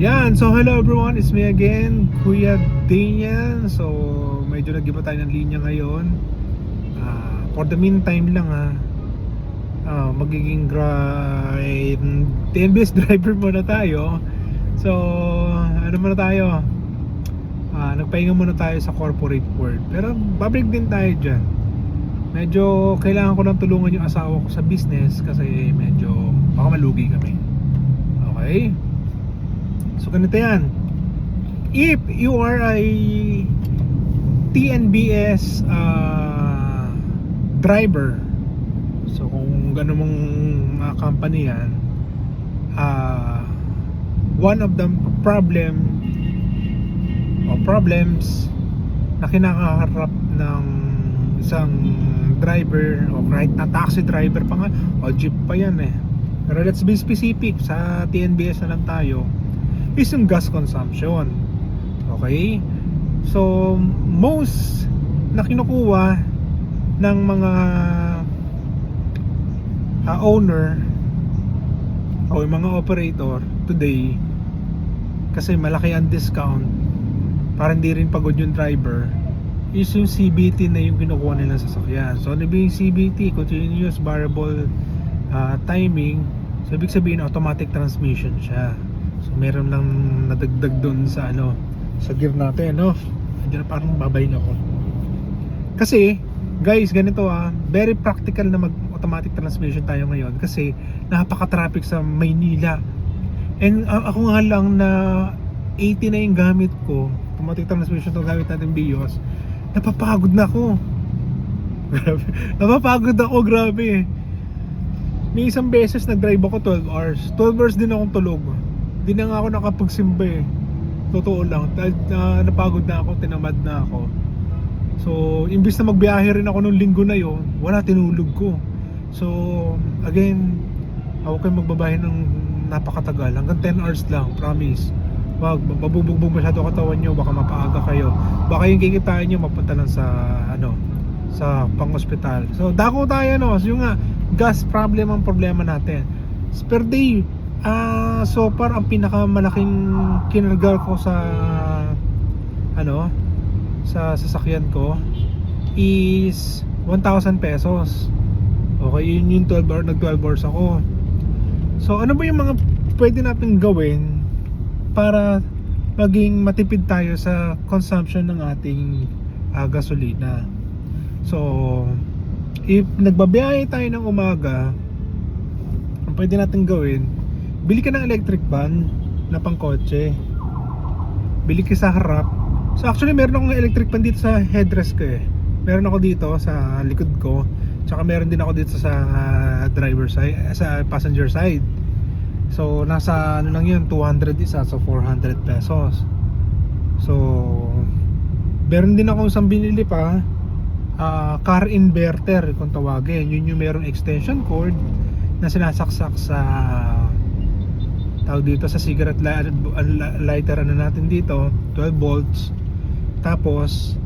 Yan, so hello everyone, it's me again, Kuya Daniel. So, medyo nag-iba tayo ng linya ngayon. Ah, for the meantime lang ha, ah, magiging grind, TNBS driver muna tayo. So, ano muna tayo? Ah, nagpahinga muna tayo sa corporate world. Pero babalik din tayo dyan. Medyo kailangan ko lang tulungan yung asawa ko sa business kasi medyo baka malugi kami. Okay? Ganito yan. If you are a TNBS uh, driver, so kung gano'n mong mga company yan, uh, one of the problem o problems na kinakaharap ng isang driver o kahit na taxi driver pa nga o jeep pa yan eh pero let's be specific sa TNBS na lang tayo is yung gas consumption. Okay? So most na kinukuha ng mga ah, owner o yung mga operator today kasi malaki ang discount para hindi rin pagod yung driver is yung CBT na yung kinukuha nila sa sasakyan. So ano yung CBT continuous variable ah, timing. So ibig sabihin automatic transmission siya so meron lang nadagdag doon sa ano sa gear natin no? Andiyan na parang babayin ako. Kasi guys ganito ah very practical na mag automatic transmission tayo ngayon kasi napaka-traffic sa Maynila. And ah, ako nga lang na 80 na yung gamit ko automatic transmission to gamit natin BIOS napapagod na ako. Grabe. Napapagod ako grabe. May isang beses nag-drive ako 12 hours. 12 hours din akong tulog di na nga ako nakapagsimba eh. Totoo lang. Dahil ah, napagod na ako tinamad na ako. So imbis na magbiyahe rin ako nung linggo na yon wala tinulog ko. So again ako kayo magbabahe ng napakatagal. Hanggang 10 hours lang promise. Wag mabubugbog masyado katawan nyo baka mapaaga kayo. Baka yung kikitain nyo mapunta lang sa ano sa pang-hospital. So dako tayo no? So yung nga gas problem ang problema natin. Per day ah so far ang pinakamalaking kinargal ko sa ano sa sasakyan ko is 1,000 pesos okay yun yung 12 hours nag 12 hours ako so ano ba yung mga pwede natin gawin para maging matipid tayo sa consumption ng ating ah, gasolina. So, if nagbabiyahe tayo ng umaga, ang pwede natin gawin, bili ka ng electric van na pangkotse. Bili ka sa harap. So actually meron akong electric van dito sa headrest ko eh. Meron ako dito sa likod ko. Tsaka meron din ako dito sa ah, driver side, sa passenger side. So nasa ano lang yun 200 isa so 400 pesos So Meron din ako isang binili pa ah, Car inverter kung tawagin Yun yung merong extension cord Na sinasaksak sa Tawag dito sa cigarette li- lighter ano natin dito 12 volts Tapos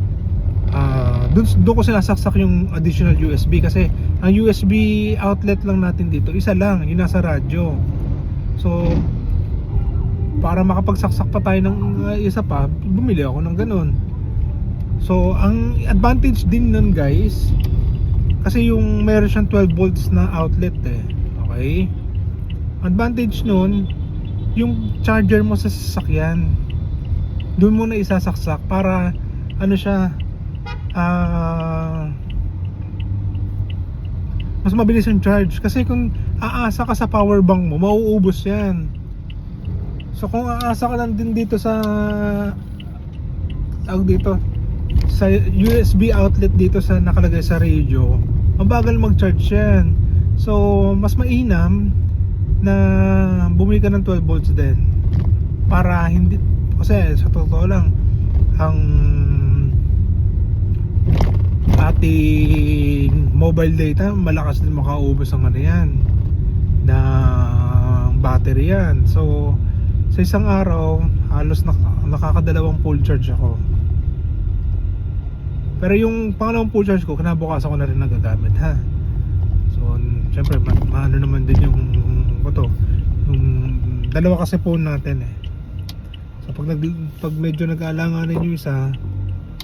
ah doon, doon ko sinasaksak yung additional USB kasi ang USB outlet lang natin dito isa lang yung nasa radyo So para makapagsaksak pa tayo ng uh, isa pa, bumili ako ng ganun. So ang advantage din nun guys, kasi yung meron siyang 12 volts na outlet eh. Okay? Advantage nun, yung charger mo sa sasakyan, doon mo na isasaksak para ano siya, ah mas mabilis yung charge. Kasi kung aasa ka sa power bank mo mauubos yan. So kung aasa ka lang din dito sa tawag dito sa USB outlet dito sa nakalagay sa radio mabagal mag charge yan. So mas mainam na bumili ka ng 12 volts din para hindi kasi sa totoo lang ang ating mobile data malakas din makaubos ang ano yan ng battery yan. So sa isang araw halos nak nakakadalawang full charge ako. Pero yung pangalawang full charge ko kinabukasan ko na rin nagagamit ha? So syempre ma maano naman din yung ito yung dalawa kasi phone natin eh So pag, nag, pag medyo nag-aalanganin yung isa,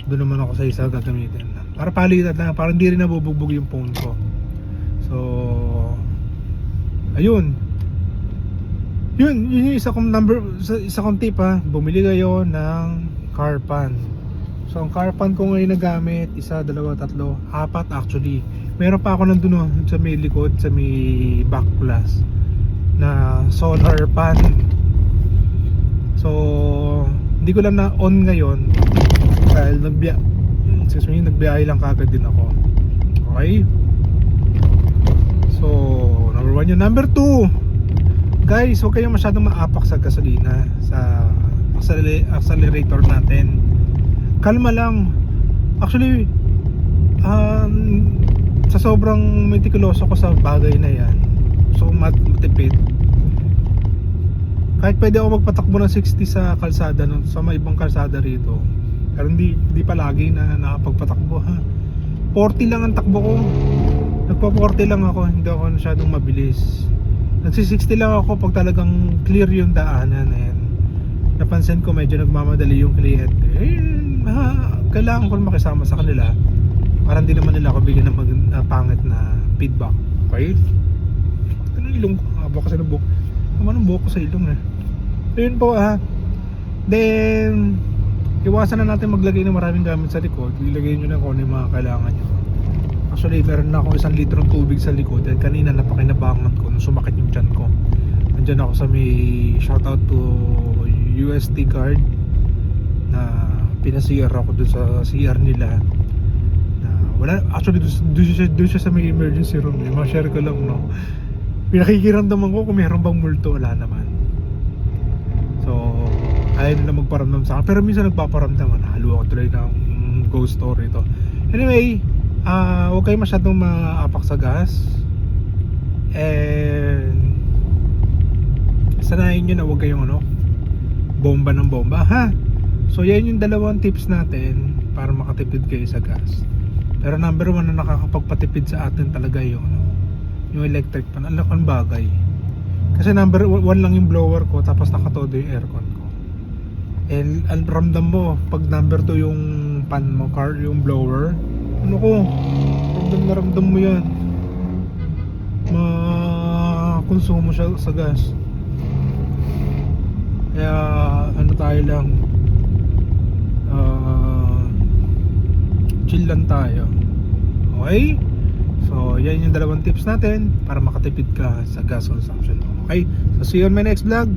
doon naman ako sa isa gagamitin. Para palitan lang, para hindi rin nabubugbog yung phone ko. So, ayun. Yun, yun yung isa kong number, isa, kong tip ha. Bumili kayo ng car pan. So, ang car pan ko ngayon nagamit, isa, dalawa, tatlo, apat actually. Meron pa ako nandun oh, sa may likod, sa may back glass na solar pan. So, hindi ko lang na on ngayon dahil nagbiya excuse me, nagbiyahe lang kagad din ako. Okay? So, number one yun. Number two, guys, huwag kayong masyadong maapak sa gasolina sa acceler- accelerator natin. Kalma lang. Actually, um, sa sobrang meticuloso ko sa bagay na yan, so mat matipid, kahit pwede ako magpatakbo ng 60 sa kalsada no, sa may ibang kalsada rito. Pero hindi, hindi pa lagi na nakapagpatakbo ha? 40 lang ang takbo ko. Nagpa 40 lang ako hindi ako masyadong mabilis. Nagsi 60 lang ako pag talagang clear yung daanan and napansin ko medyo nagmamadali yung kliyente. Eh, ha, kailangan ko makisama sa kanila. Para hindi naman nila ako bigyan ng mag, na pangit na feedback. Okay? Ano yung ilong ko? Haba kasi ng buhok naman ang buhok ko sa ilong eh yun po ha then iwasan na natin maglagay ng maraming gamit sa likod. Ilagay nyo na kung ano yung mga kailangan nyo. Actually meron na ako isang litrong tubig sa likod. At kanina napakinabangan ko nung sumakit yung tiyan ko. Nandyan ako sa may shoutout to UST card na pinasiyar ako dun sa CR nila. Na wala actually dun, dun, siya, dun siya sa may emergency room. Eh. ma-share ko lang no? Pinakikiramdaman ko kung meron bang multo wala naman ayaw nila magparamdam sa akin. Pero minsan nagpaparamdam halo ako tuloy ng ghost story ito anyway ah huwag kayo masyadong maapak sa gas. And sanayin nyo na huwag kayong ano bomba ng bomba ha? So yan yung dalawang tips natin para makatipid kayo sa gas. Pero number one na nakakapagpatipid sa atin talaga yung ano yung electric pan ang bagay. Kasi number one lang yung blower ko tapos nakatodo yung aircon ko and ang ramdam mo pag number 2 yung pan mo car yung blower ano ko ramdam na ramdam mo yan. Ma-consume mo siya sa gas. Kaya ano tayo lang ah, chill lang tayo. Okay? So yan yung dalawang tips natin para makatipid ka sa gas consumption. Okay? So see you on my next vlog